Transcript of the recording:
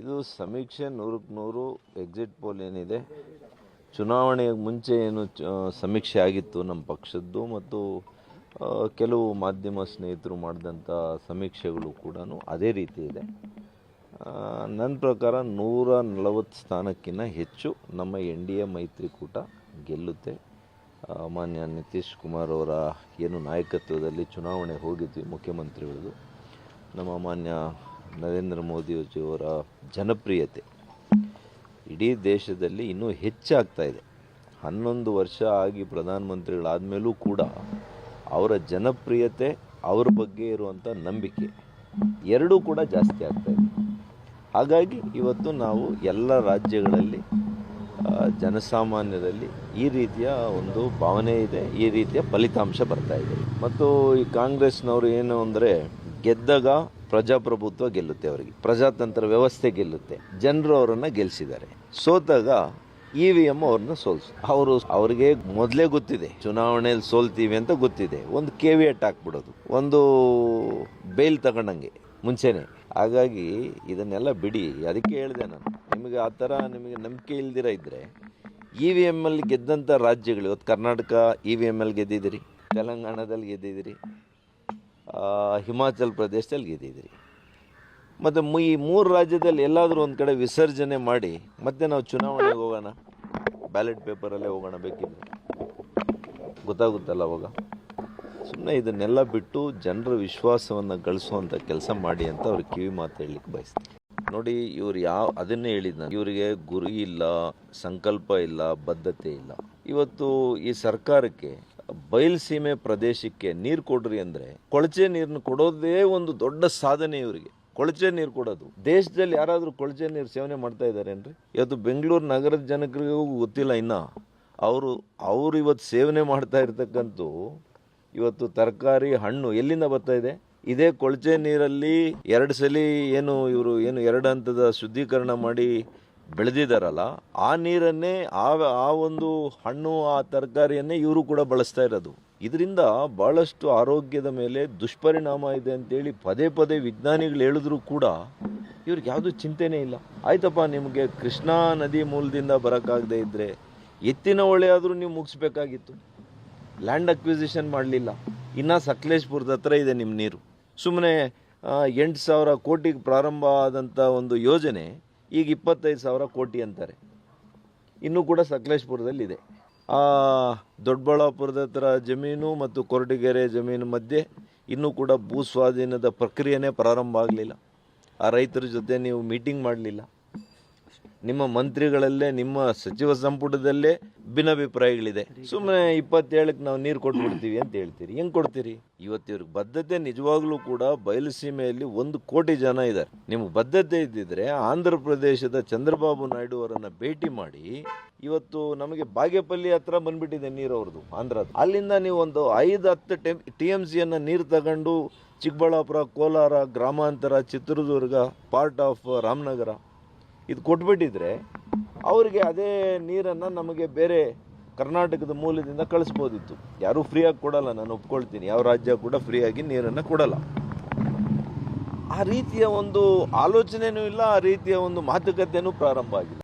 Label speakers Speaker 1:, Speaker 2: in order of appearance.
Speaker 1: ಇದು ಸಮೀಕ್ಷೆ ನೂರಕ್ಕೆ ನೂರು ಎಕ್ಸಿಟ್ ಪೋಲ್ ಏನಿದೆ. ಚುನಾವಣೆಯ ಮುಂಚೆ ಏನು ಸಮೀಕ್ಷೆ ಆಗಿತ್ತು ನಮ್ಮ ಪಕ್ಷದ್ದು ಮತ್ತು ಕೆಲವು ಮಾಧ್ಯಮ ಸ್ನೇಹಿತರು ಮಾಡಿದಂಥ ಸಮೀಕ್ಷೆಗಳು ಕೂಡ ಅದೇ ರೀತಿ ಇದೆ. ನನ್ನ ಪ್ರಕಾರ ನೂರ ನಲವತ್ತು ಸ್ಥಾನಕ್ಕಿಂತ ಹೆಚ್ಚು ನಮ್ಮ ಎನ್ ಡಿ ಎ ಮೈತ್ರಿಕೂಟ ಗೆಲ್ಲುತ್ತೆ. ಮಾನ್ಯ ನಿತೀಶ್ ಕುಮಾರ್ ಅವರ ಏನು ನಾಯಕತ್ವದಲ್ಲಿ ಚುನಾವಣೆ ಹೋಗಿದ್ವಿ ಮುಖ್ಯಮಂತ್ರಿಗಳದು. ನಮ್ಮ ಮಾನ್ಯ ನರೇಂದ್ರ ಮೋದಿಯವರ ಜನಪ್ರಿಯತೆ. ಇಡೀ ದೇಶದಲ್ಲಿ ಇನ್ನೂ ಹೆಚ್ಚಾಗ್ತಾ ಇದೆ. ಹನ್ನೊಂದು ವರ್ಷ ಆಗಿ ಪ್ರಧಾನಮಂತ್ರಿಗಳಾದ ಮೇಲೂ ಕೂಡ ಅವರ ಜನಪ್ರಿಯತೆ ಅವ್ರ ಬಗ್ಗೆ ಇರುವಂಥ ನಂಬಿಕೆ ಎರಡೂ ಕೂಡ ಜಾಸ್ತಿ ಆಗ್ತಾ ಇದೆ. ಹಾಗಾಗಿ ಇವತ್ತು ನಾವು ಎಲ್ಲ ರಾಜ್ಯಗಳಲ್ಲಿ ಜನಸಾಮಾನ್ಯರಲ್ಲಿ ಈ ರೀತಿಯ ಒಂದು ಭಾವನೆ ಇದೆ, ಈ ರೀತಿಯ ಫಲಿತಾಂಶ ಬರ್ತಾ ಇದೆ. ಮತ್ತು ಈ ಕಾಂಗ್ರೆಸ್ನವರು ಏನು ಅಂದರೆ ಗೆದ್ದಾಗ ಪ್ರಜಾಪ್ರಭುತ್ವ ಗೆಲ್ಲುತ್ತೆ ಅವರಿಗೆ. ಪ್ರಜಾತಂತ್ರ ವ್ಯವಸ್ಥೆ ಗೆಲ್ಲುತ್ತೆ. ಜನರು ಅವರನ್ನು ಗೆಲ್ಲಿಸಿದ್ದಾರೆ ಸೋತಾಗ ಇ ವಿ ಎಂ ಅವ್ರನ್ನ ಸೋಲ್ಸು. ಅವರು ಅವ್ರಿಗೆ ಮೊದಲೇ ಗೊತ್ತಿದೆ. ಚುನಾವಣೆಯಲ್ಲಿ ಸೋಲ್ತೀವಿ ಅಂತ ಗೊತ್ತಿದೆ. ಒಂದು ಕೆ ವಿ ಎಟ್ ಹಾಕ್ಬಿಡೋದು. ಒಂದು ಬೇಲ್ ತಗೊಂಡಂಗೆ ಮುಂಚೆನೆ. ಹಾಗಾಗಿ ಇದನ್ನೆಲ್ಲ ಬಿಡಿ. ಅದಕ್ಕೆ ಹೇಳಿದೆ ನಾನು. ನಿಮಗೆ ಆ ಥರ ನಿಮಗೆ ನಂಬಿಕೆ ಇಲ್ದಿರ ಇದ್ದರೆ ಇ ವಿ ಎಂ ಅಲ್ಲಿ ಗೆದ್ದಂಥ ರಾಜ್ಯಗಳು ಇವತ್ತು ಕರ್ನಾಟಕ ಇ ವಿ ಎಂ ಅಲ್ಲಿ ಗೆದ್ದಿದ್ದೀರಿ. ತೆಲಂಗಾಣದಲ್ಲಿ ಗೆದ್ದಿದ್ದೀರಿ. ಹಿಮಾಚಲ್ ಪ್ರದೇಶದಲ್ಲಿ ಗೆದ್ದಿದ್ದೀರಿ ಮತ್ತು ಈ ಮೂರು ರಾಜ್ಯದಲ್ಲಿ ಎಲ್ಲಾದರೂ ಒಂದು ಕಡೆ ವಿಸರ್ಜನೆ ಮಾಡಿ ಮತ್ತೆ ನಾವು ಚುನಾವಣೆಗೆ ಹೋಗೋಣ. ಬ್ಯಾಲೆಟ್ ಪೇಪರಲ್ಲೇ ಹೋಗೋಣ ಬೇಕಿದ್ರೆ. ಗೊತ್ತಾಗುತ್ತಲ್ಲ ಅವಾಗ? ಸುಮ್ಮನೆ ಇದನ್ನೆಲ್ಲ ಬಿಟ್ಟು ಜನರ ವಿಶ್ವಾಸವನ್ನು ಗಳಿಸುವಂಥ ಕೆಲಸ ಮಾಡಿ ಅಂತ ಅವ್ರ ಕಿವಿ ಮಾತು ಹೇಳಲಿಕ್ಕೆ ಬಯಸ್ತೀನಿ. ನೋಡಿ, ಇವ್ರು ಯಾವ ಅದನ್ನೇ ಹೇಳಿದ್ದ ಇವರಿಗೆ ಗುರಿ ಇಲ್ಲ, ಸಂಕಲ್ಪ ಇಲ್ಲ, ಬದ್ಧತೆ ಇಲ್ಲ. ಇವತ್ತು ಈ ಸರ್ಕಾರಕ್ಕೆ ಬಯಲುಸೀಮೆ ಪ್ರದೇಶಕ್ಕೆ ನೀರು ಕೊಡ್ರಿ ಅಂದರೆ ಕೊಳಚೆ ನೀರನ್ನು ಕೊಡೋದೇ ಒಂದು ದೊಡ್ಡ ಸಾಧನೆ ಇವರಿಗೆ. ಕೊಳಚೆ ನೀರು ಕೊಡೋದು. ದೇಶದಲ್ಲಿ ಯಾರಾದರೂ ಕೊಳಚೆ ನೀರು ಸೇವನೆ ಮಾಡ್ತಾ ಇದ್ದಾರೇನ್ರಿ? ಇವತ್ತು ಬೆಂಗಳೂರು ನಗರದ ಜನಗಳಿಗೂ ಗೊತ್ತಿಲ್ಲ ಇನ್ನು. ಅವರು ಅವರು ಇವತ್ತು ಸೇವನೆ ಮಾಡ್ತಾ ಇರ್ತಕ್ಕಂಥ ಇವತ್ತು ತರಕಾರಿ, ಹಣ್ಣು ಎಲ್ಲಿಂದ ಬರ್ತಾ ಇದೆ? ಇದೇ ಕೊಳಚೆ ನೀರಲ್ಲಿ ಎರಡು ಸಲ ಏನು ಇವರು ಏನು ಎರಡು ಹಂತದ ಶುದ್ಧೀಕರಣ ಮಾಡಿ ಬೆಳೆದಿದ್ದಾರಲ್ಲ, ಆ ನೀರನ್ನೇ, ಆ ಆ ಒಂದು ಹಣ್ಣು, ಆ ತರಕಾರಿಯನ್ನೇ ಇವರು ಕೂಡ ಬಳಸ್ತಾ ಇರೋದು. ಇದರಿಂದ ಬಹಳಷ್ಟು ಆರೋಗ್ಯದ ಮೇಲೆ ದುಷ್ಪರಿಣಾಮ ಇದೆ ಅಂತೇಳಿ ಪದೇ ಪದೇ ವಿಜ್ಞಾನಿಗಳು ಹೇಳಿದ್ರು ಕೂಡ ಇವ್ರಿಗೆ ಯಾವುದೂ ಚಿಂತೆನೇ ಇಲ್ಲ. ಆಯ್ತಪ್ಪ, ನಿಮಗೆ ಕೃಷ್ಣಾ ನದಿ ಮೂಲದಿಂದ ಬರೋಕ್ಕಾಗದೇ ಇದ್ದರೆ ಎತ್ತಿನ ಹೊಳೆ ಆದರೂ ನೀವು ಮುಗಿಸ್ಬೇಕಾಗಿತ್ತು. ಲ್ಯಾಂಡ್ ಅಕ್ವಿಸಿಷನ್ ಮಾಡಲಿಲ್ಲ. ಇನ್ನು ಸಕಲೇಶ್ಪುರದ ಹತ್ರ ಇದೆ ನಿಮ್ಮ ನೀರು. ಸುಮ್ಮನೆ ಎಂಟು ಸಾವಿರ ಕೋಟಿಗೆ ಪ್ರಾರಂಭ ಆದಂಥ ಒಂದು ಯೋಜನೆ ಈಗ ಇಪ್ಪತ್ತೈದು ಸಾವಿರ ಕೋಟಿ ಅಂತಾರೆ. ಇನ್ನೂ ಕೂಡ ಸಕಲೇಶ್ಪುರದಲ್ಲಿ ಇದೆ ಆ, ದೊಡ್ಡಬಳ್ಳಾಪುರದ ಹತ್ರ ಜಮೀನು ಮತ್ತು ಕೊರಟಗೆರೆ ಜಮೀನು ಮಧ್ಯೆ ಇನ್ನೂ ಕೂಡ ಭೂ ಸ್ವಾಧೀನದ ಪ್ರಕ್ರಿಯೆನೇ ಪ್ರಾರಂಭ ಆಗಲಿಲ್ಲ. ಆ ರೈತರ ಜೊತೆ ನೀವು ಮೀಟಿಂಗ್ ಮಾಡಲಿಲ್ಲ. ನಿಮ್ಮ ಮಂತ್ರಿಗಳಲ್ಲೇ, ನಿಮ್ಮ ಸಚಿವ ಸಂಪುಟದಲ್ಲೇ ಭಿನ್ನಾಭಿಪ್ರಾಯಗಳಿದೆ. ಸುಮ್ಮನೆ ಇಪ್ಪತ್ತೇಳಕ್ಕೆ ನಾವು ನೀರು ಕೊಟ್ಬಿಡ್ತೀವಿ ಅಂತ ಹೇಳ್ತೀರಿ. ಹೆಂಗೆ ಕೊಡ್ತೀರಿ? ಇವತ್ತಿವ್ರಿಗೆ ಬದ್ಧತೆ ನಿಜವಾಗ್ಲೂ ಕೂಡ ಬಯಲುಸೀಮೆಯಲ್ಲಿ ಒಂದು ಕೋಟಿ ಜನ ಇದ್ದಾರೆ. ನಿಮ್ಗೆ ಬದ್ಧತೆ ಇದ್ದಿದ್ರೆ ಆಂಧ್ರ ಪ್ರದೇಶದ ಚಂದ್ರಬಾಬು ನಾಯ್ಡು ಅವರನ್ನ ಭೇಟಿ ಮಾಡಿ, ಇವತ್ತು ನಮಗೆ ಬಾಗೇಪಲ್ಲಿ ಹತ್ರ ಬಂದ್ಬಿಟ್ಟಿದೆ ನೀರು ಅವ್ರದ್ದು ಆಂಧ್ರದ. ಅಲ್ಲಿಂದ ನೀವು ಒಂದು ಐದು, ಹತ್ತು ಟೆಮ್ ಟಿ ಎಂ ಸಿಯನ್ನು ನೀರು ತಗೊಂಡು ಚಿಕ್ಕಬಳ್ಳಾಪುರ, ಕೋಲಾರ, ಗ್ರಾಮಾಂತರ, ಚಿತ್ರದುರ್ಗ ಪಾರ್ಟ್ ಆಫ್ ರಾಮನಗರ ಇದು ಕೊಟ್ಬಿಟ್ಟಿದ್ರೆ ಅವರಿಗೆ ಅದೇ ನೀರನ್ನು ನಮಗೆ ಬೇರೆ ಕರ್ನಾಟಕದ ಮೂಲದಿಂದ ಕಳಿಸ್ಬೋದಿತ್ತು. ಯಾರೂ ಫ್ರೀಯಾಗಿ ಕೊಡಲ್ಲ, ನಾನು ಒಪ್ಕೊಳ್ತೀನಿ. ಯಾವ ರಾಜ್ಯ ಕೂಡ ಫ್ರೀಯಾಗಿ ನೀರನ್ನು ಕೊಡಲ್ಲ. ಆ ರೀತಿಯ ಒಂದು ಆಲೋಚನೆಯೂ ಇಲ್ಲ, ಆ ರೀತಿಯ ಒಂದು ಮಾತುಕತೆಯೂ ಪ್ರಾರಂಭ ಆಗಿದೆ.